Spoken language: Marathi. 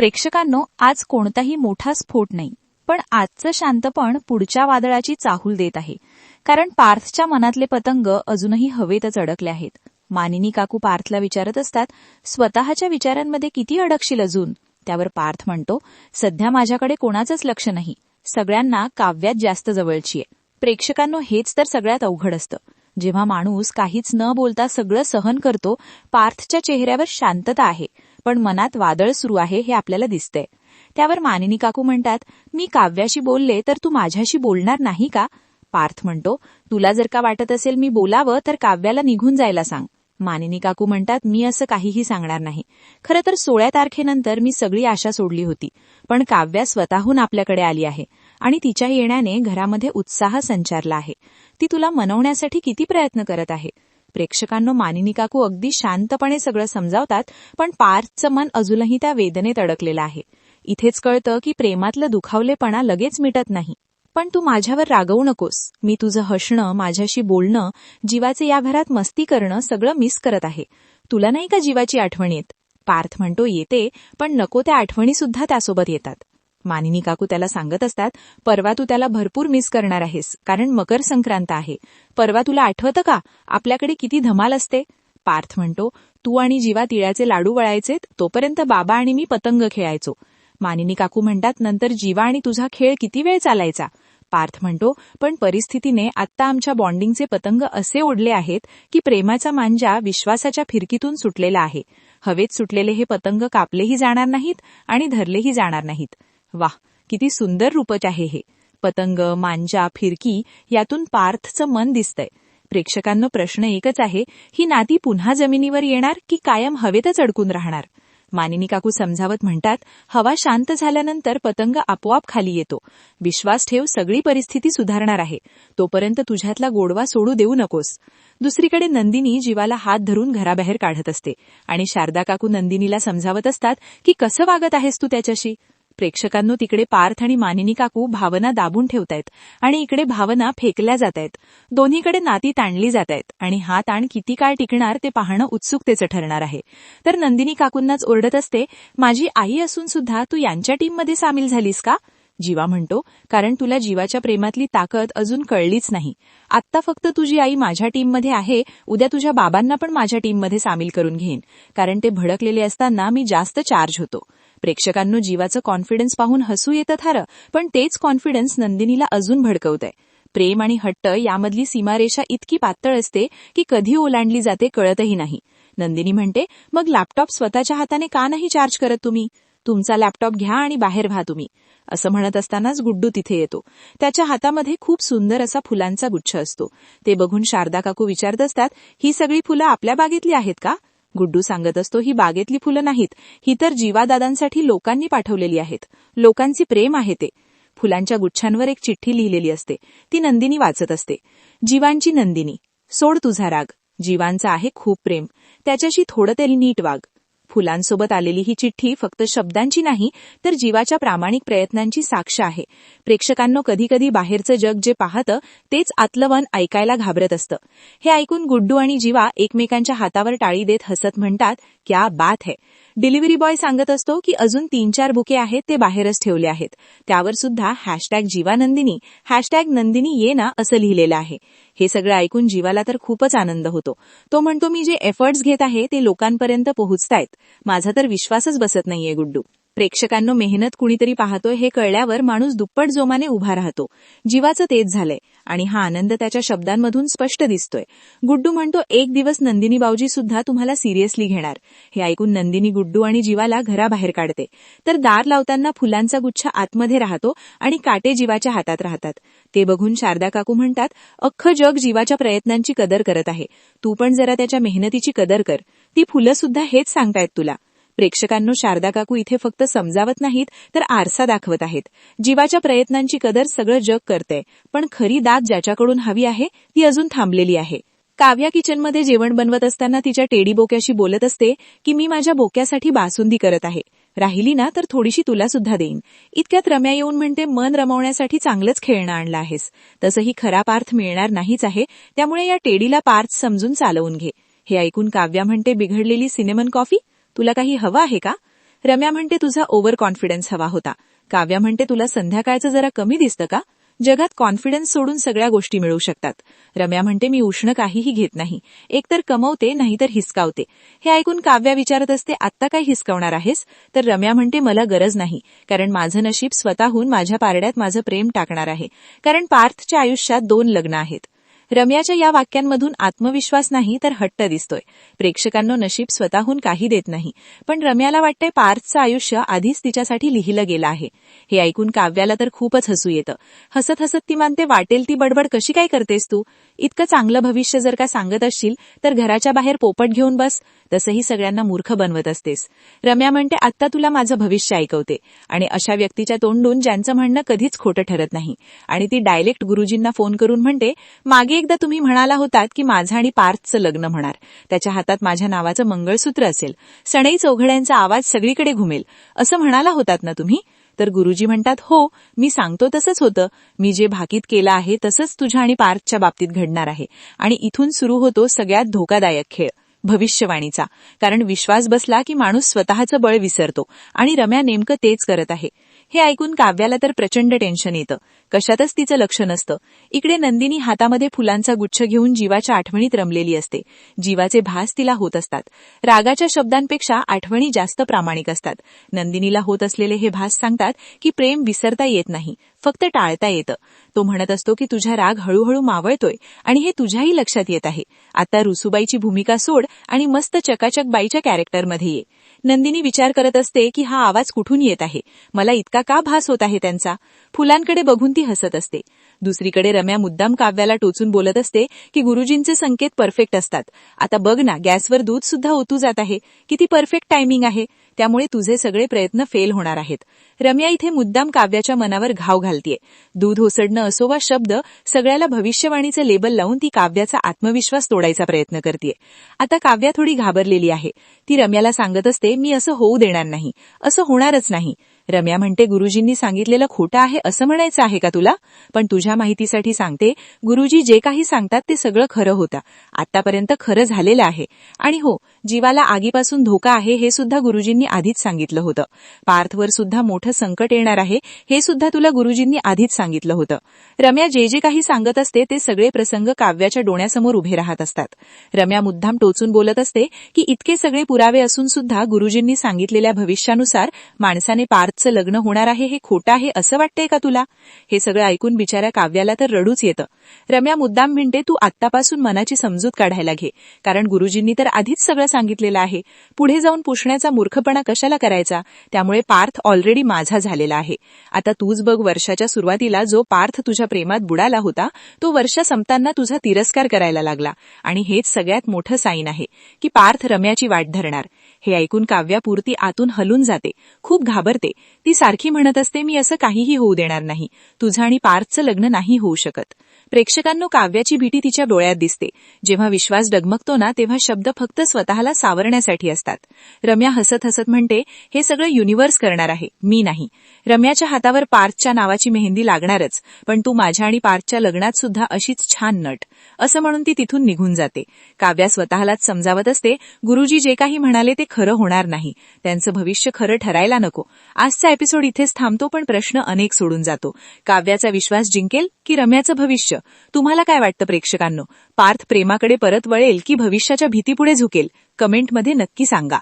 प्रेक्षकांनो आज कोणताही मोठा स्फोट नाही पण आजचं शांतपण पुढच्या वादळाची चाहूल देत आहे. कारण पार्थच्या मनातले पतंग अजूनही हवेतच अडकले आहेत. मानिनी काकू पार्थला विचारत असतात स्वतःच्या विचारांमध्ये किती अडकशील अजून? त्यावर पार्थ म्हणतो सध्या माझ्याकडे कोणाचंच लक्ष नाही. सगळ्यांना काव्यात जास्त जवळची आहे. प्रेक्षकांनो हेच तर सगळ्यात अवघड असतं. जेव्हा माणूस काहीच न बोलता सगळं सहन करतो पार्थच्या चेहऱ्यावर शांतता आहे. पण मनात वादळ सुरू आहे हे आपल्याला दिसतंय. त्यावर मानिनी काकू म्हणतात मी काव्याशी बोलले तर तू माझ्याशी बोलणार नाही का? पार्थ म्हणतो तुला जर का वाटत असेल मी बोलावं तर काव्याला निघून जायला सांग. मानिनी काकू म्हणतात मी असं काहीही सांगणार नाही. खरं तर सोळ्या तारखेनंतर मी सगळी आशा सोडली होती पण काव्या स्वतःहून आपल्याकडे आली आहे आणि तिच्या येण्याने घरामध्ये उत्साह संचारला आहे. ती तुला मनवण्यासाठी किती प्रयत्न करत आहे? प्रेक्षकांनो मानिनी काकू अगदी शांतपणे सगळं समजावतात पण पार्थचं मन अजूनही त्या वेदनेत अडकलेलं आहे. इथेच कळतं की प्रेमातलं दुखावलेपणा लगेच मिटत नाही. पण तू माझ्यावर रागवू नकोस. मी तुझं हसणं माझ्याशी बोलणं जीवाचे या घरात मस्ती करणं सगळं मिस करत आहे. तुला नाही का जीवाची आठवण येत? पार्थ म्हणतो येते पण नको त्या आठवणी सुद्धा त्यासोबत येतात. मानिनी काकू त्याला सांगत असतात परवा तू त्याला भरपूर मिस करणार आहेस कारण मकर संक्रांत आहे. परवा तुला आठवतं का? आपल्याकडे किती धमाल असते. पार्थ म्हणतो तू आणि जीवा तिळ्याचे लाडू वळायचेत तोपर्यंत बाबा आणि मी पतंग खेळायचो. मानिनी काकू म्हणतात नंतर जीवा आणि तुझा खेळ किती वेळ चालायचा? पार्थ म्हणतो पण परिस्थितीने आत्ता आमच्या बॉन्डिंगचे पतंग असे ओढले आहेत की प्रेमाचा मांजा विश्वासाच्या फिरकीतून सुटलेला आहे. हवेत सुटलेले हे पतंग कापलेही जाणार नाहीत आणि धरलेही जाणार नाहीत. वाह किती सुंदर रूपच आहे हे. पतंग मांजा फिरकी यातून पार्थचं मन दिसतंय. प्रेक्षकांनो प्रश्न एकच आहे ही नाती पुन्हा जमिनीवर येणार की कायम हवेतच अडकून राहणार? मानिनी काकू समजावत म्हणतात हवा शांत झाल्यानंतर पतंग आपोआप खाली येतो. विश्वास ठेव सगळी परिस्थिती सुधारणार आहे. तोपर्यंत तुझ्यातला गोडवा सोडू देऊ नकोस. दुसरीकडे नंदिनी जीवाला हात धरून घराबाहेर काढत असते. आणि शारदा काकू नंदिनीला समजावत असतात की कसं वागत आहेस तू त्याच्याशी? प्रेक्षकांनो तिकडे पार्थ आणि मानिनी काकू भावना दाबून ठेवतायत आणि इकडे भावना फेकल्या जात आहेत दोन्हीकडे नाती ताणली जात आहेत आणि हा ताण किती काळ टिकणार ते पाहणं उत्सुकतेचं ठरणार आहे. तर नंदिनी काकूंनाच ओरडत असते माझी आई असून सुद्धा तू यांच्या टीममध्ये सामील झालीस का? जीवा म्हणतो कारण तुला जीवाच्या प्रेमातली ताकद अजून कळलीच नाही. आत्ता फक्त तुझी आई माझ्या टीममध्ये आहे उद्या तुझ्या बाबांना पण माझ्या टीममध्ये सामील करून घेईन. कारण ते भडकलेले असताना मी जास्त चार्ज होतो. प्रेक्षकांनो जीवाचं कॉन्फिडन्स पाहून हसू येतं थारं पण तेच कॉन्फिडन्स नंदिनीला अजून भडकवतंय. प्रेम आणि हट्ट यामधली सीमारेषा इतकी पातळ असते की कधी ओलांडली जाते कळतही नाही. नंदिनी म्हणते मग लॅपटॉप स्वतःच्या हाताने का नाही चार्ज करत तुम्ही? तुमचा लॅपटॉप घ्या आणि बाहेर व्हा तुम्ही. असं म्हणत असतानाच गुड्डू तिथे येतो. त्याच्या हातामध्ये खूप सुंदर असा फुलांचा गुच्छ असतो. ते बघून शारदा काकू विचारत असतात ही सगळी फुलं आपल्या बागेतली आहेत का? गुड्डू सांगत असतो ही बागेतली फुलं नाहीत. ही तर जीवादादांसाठी लोकांनी पाठवलेली आहेत. लोकांची प्रेम आहे ते. फुलांच्या गुच्छांवर एक चिठ्ठी लिहिलेली असते. ती नंदिनी वाचत असते. जीवांची नंदिनी सोड तुझा राग. जीवांचा आहे खूप प्रेम. त्याच्याशी थोडं तरी नीट वाग. फुलांसोबत आलेली ही चिठ्ठी फक्त शब्दांची नाही तर जीवाच्या प्रामाणिक प्रयत्नांची साक्ष आहे. प्रेक्षकांनो कधी कधी बाहेरचं जग जे पाहतं तेच आतलवन ऐकायला घाबरत असतं. हे ऐकून गुड्डू आणि जीवा एकमेकांच्या हातावर टाळी देत हसत म्हणतात क्या बात है. डिलिव्हरी बॉय सांगत असतो की अजून तीन चार बुके आहेत ते बाहेरच ठेवले आहेत. त्यावर सुद्धा हॅशटॅग जीवानंदिनी हॅशटॅग नंदिनी ये ना असं लिहिलेलं आहे. हे सगळं ऐकून जीवाला तर खूपच आनंद होतो. तो म्हणतो मी जे एफर्ट्स घेत आहे ते लोकांपर्यंत पोहोचतायत. माझा तर विश्वासच बसत नाहीये गुड्डू. प्रेक्षकांनो मेहनत कुणीतरी पाहतोय हे कळल्यावर माणूस दुप्पट जोमाने उभा राहतो. जीवाचं तेच झालंय आणि हा आनंद त्याच्या शब्दांमधून स्पष्ट दिसतोय. गुड्डू म्हणतो एक दिवस नंदिनी बावजी सुद्धा तुम्हाला सिरियसली घेणार. हे ऐकून नंदिनी गुड्डू आणि जीवाला घराबाहेर काढते. तर दार लावताना फुलांचा गुच्छ आतमध्ये राहतो आणि काटे जीवाच्या हातात राहतात. ते बघून शारदा काकू म्हणतात अख्खं जग जीवाच्या प्रयत्नांची कदर करत आहे. तू पण जरा त्याच्या मेहनतीची कदर कर. ती फुलं सुद्धा हेच सांगतायत तुला. प्रेक्षकांनो शारदा काकू इथे फक्त समजावत नाहीत तर आरसा दाखवत आहेत. जीवाच्या प्रयत्नांची कदर सगळं जग करते पण खरी दाद ज्याच्याकडून हवी आहे ती अजून थांबलेली आहे. काव्या किचनमध्ये जेवण बनवत असताना तिच्या टेडी बोक्याशी बोलत असते की मी माझ्या बोक्यासाठी बासुंदी करत आहे. राहिली ना तर थोडीशी तुला सुद्धा देईन. इतक्यात रम्या येऊन म्हणते मन रमवण्यासाठी चांगलंच खेळणं आणलं आहेस. तसंही खरा पार्थ मिळणार नाहीच आहे त्यामुळे या टेडीला पार्थ समजून चालवून घे. हे ऐकून काव्या म्हणते बिघडलेली सिनेमन कॉफी? तुला काही हवं आहे का? रम्या म्हणते तुझा ओव्हर कॉन्फिडन्स हवा होता. काव्या म्हणते तुला संध्याकाळचं जरा कमी दिसतं का? जगात कॉन्फिडन्स सोडून सगळ्या गोष्टी मिळू शकतात. रम्या म्हणते मी उष्ण काहीही घेत नाही. एकतर कमवते नाहीतर हिसकावते. हे ऐकून काव्या विचारत असते आत्ता काय हिसकावणार आहेस? तर रम्या म्हणते मला गरज नाही कारण माझं नशीब स्वतःहून माझ्या पारड्यात माझं प्रेम टाकणार आहे. कारण पार्थच्या आयुष्यात दोन लग्न आहेत. रम्याच्या या वाक्यांमधून आत्मविश्वास नाही तर हट्ट दिसतोय. प्रेक्षकांनो नशीब स्वतःहून काही देत नाही. पण रम्याला वाटतंय पार्थचं आयुष्य आधीच तिच्यासाठी लिहिलं गेलं आहे. हे ऐकून काव्याला तर खूपच हसू येतं. हसत हसत ती मानते वाटेल ती बडबड कशी काय करतेस तू? इतकं चांगलं भविष्य जर का सांगत असशील तर घराच्या बाहेर पोपट घेऊन बस. तसंही सगळ्यांना मूर्ख बनवत असतेस. रम्या म्हणते आत्ता तुला माझं भविष्य ऐकवते. आणि अशा व्यक्तीच्या तोंडून ज्यांचं म्हणणं कधीच खोटं ठरत नाही. आणि ती डायरेक्ट गुरुजींना फोन करून म्हणते मागे एकदा तुम्ही म्हणाला होतात की माझं आणि पार्थचं लग्न म्हणार त्याच्या हातात माझ्या नावाचं मंगळसूत्र असेल. सणई चौघड्यांचा आवाज सगळीकडे घुमेल. असं म्हणाला होतात ना तुम्ही? तर गुरुजी म्हणतात हो मी सांगतो तसंच होतं. मी जे भाकीत केलं आहे तसंच तुझ्या आणि पार्थच्या बाबतीत घडणार आहे. आणि इथून सुरू होतो सगळ्यात धोकादायक खेळ भविष्यवाणीचा. कारण विश्वास बसला की माणूस स्वतःचं बळ विसरतो. आणि रम्या नेमकं तेच करत आहे. हे ऐकून काव्याला तर प्रचंड टेन्शन येतं. कशातच तिचं लक्ष नसतं. इकडे नंदिनी हातामध्ये फुलांचा गुच्छ घेऊन जीवाच्या आठवणीत रमलेली असते. जीवाचे भास तिला होत असतात. रागाच्या शब्दांपेक्षा आठवणी जास्त प्रामाणिक असतात. नंदिनीला होत असलेले हे भास सांगतात की प्रेम विसरता येत नाही फक्त टाळता येतं. तो म्हणत असतो की तुझा राग हळूहळू मावळतोय आणि हे तुझ्याही लक्षात येत आहे. आता रुसुबाईची भूमिका सोड आणि मस्त चकाचक बाईच्या कॅरेक्टरमध्ये ये. नंदिनी विचार करत असते की हा आवाज कुठून येत आहे? मला इतका का भास होत आहे त्यांचा? फुलांकडे बघून ती हसत असते. दुसरीकडे रम्या मुद्दाम काव्याला टोचून बोलत असते की गुरुजींचे संकेत परफेक्ट असतात. आता बघ ना गॅसवर दूध सुद्धा ओतू जात आहे. किती परफेक्ट टायमिंग आहे. त्यामुळे तुझे सगळे प्रयत्न फेल होणार आहेत. रम्या इथे मुद्दाम काव्याच्या मनावर घाव घालतीये. दूध ओसडणं असो वा शब्द सगळ्याला भविष्यवाणीचं लेबल लावून ती काव्याचा आत्मविश्वास तोडायचा प्रयत्न करते आता काव्या थोडी घाबरलेली आहे. ती रम्याला सांगत असते मी असं होऊ देणार नाही. असं होणारच नाही. रम्या म्हणते गुरुजींनी सांगितलेलं खोटं आहे असं म्हणायचं आहे का तुला? पण तुझ्या माहितीसाठी सांगते गुरुजी जे काही सांगतात ते सगळं खरं होतं. आतापर्यंत खरं झालेलं आहे. आणि हो जीवाला आगीपासून धोका आहे हे सुद्धा गुरुजींनी आधीच सांगितलं होतं. पार्थवर सुद्धा मोठं संकट येणार आहे हे सुद्धा तुला गुरुजींनी आधीच सांगितलं होतं. रम्या जे जे काही सांगत असते ते सगळे प्रसंग काव्याच्या डोळ्यासमोर उभे राहत असतात. रम्या मुद्दाम टोचून बोलत असते की इतके सगळे पुरावे असून सुद्धा गुरुजींनी सांगितलेल्या भविष्यानुसार माणसाने पार्थ पार्थचं लग्न होणार आहे हे खोटं आहे असं वाटतंय का तुला? हे सगळं ऐकून बिचाऱ्या काव्याला तर रडूच येतं. रम्या मुद्दाम म्हणते तू आत्तापासून मनाची समजूत काढायला घे. कारण गुरुजींनी तर आधीच सगळं सांगितलेलं आहे. पुढे जाऊन पुसण्याचा मूर्खपणा कशाला करायचा? त्यामुळे पार्थ ऑलरेडी माझा झालेला आहे. आता तूच बघ वर्षाच्या सुरुवातीला जो पार्थ तुझ्या प्रेमात बुडाला होता तो वर्ष संपताना तुझा तिरस्कार करायला लागला. आणि हेच सगळ्यात मोठं साईन आहे की पार्थ रम्याची वाट धरणार. हे ऐकून काव्यापुरती आतून हलून जाते. खूप घाबरते. ती सारखी म्हणत असते मी असं काहीही होऊ देणार नाही. तुझं आणि पार्थचं लग्न नाही होऊ शकत. प्रेक्षकांनो काव्याची भीती तिच्या डोळ्यात दिसते. जेव्हा विश्वास डगमगतो ना तेव्हा शब्द फक्त स्वतःला सावरण्यासाठी असतात. रम्या हसत हसत म्हणते हे सगळं युनिव्हर्स करणार आहे. मी नाही. रम्याच्या हातावर पार्थच्या नावाची मेहंदी लागणारच पण तू माझ्या आणि पार्थच्या लग्नात सुद्धा अशीच छान नट. असं म्हणून ती तिथून निघून जाते. काव्या स्वतःलाच समजावत असते गुरुजी जे काही म्हणाले ते खरं होणार नाही. त्यांचं भविष्य खरं ठरायला नको. आजचा एपिसोड इथेच थांबतो पण प्रश्न अनेक सोडून जातो. काव्याचा विश्वास जिंकेल की रम्याचं भविष्य? तुम्हाला काय वाटतं प्रेक्षकांनो? पार्थ प्रेमाकडे परत वळेल की भविष्याच्या भीतीपुढे झुकेल? कमेंटमध्ये नक्की सांगा.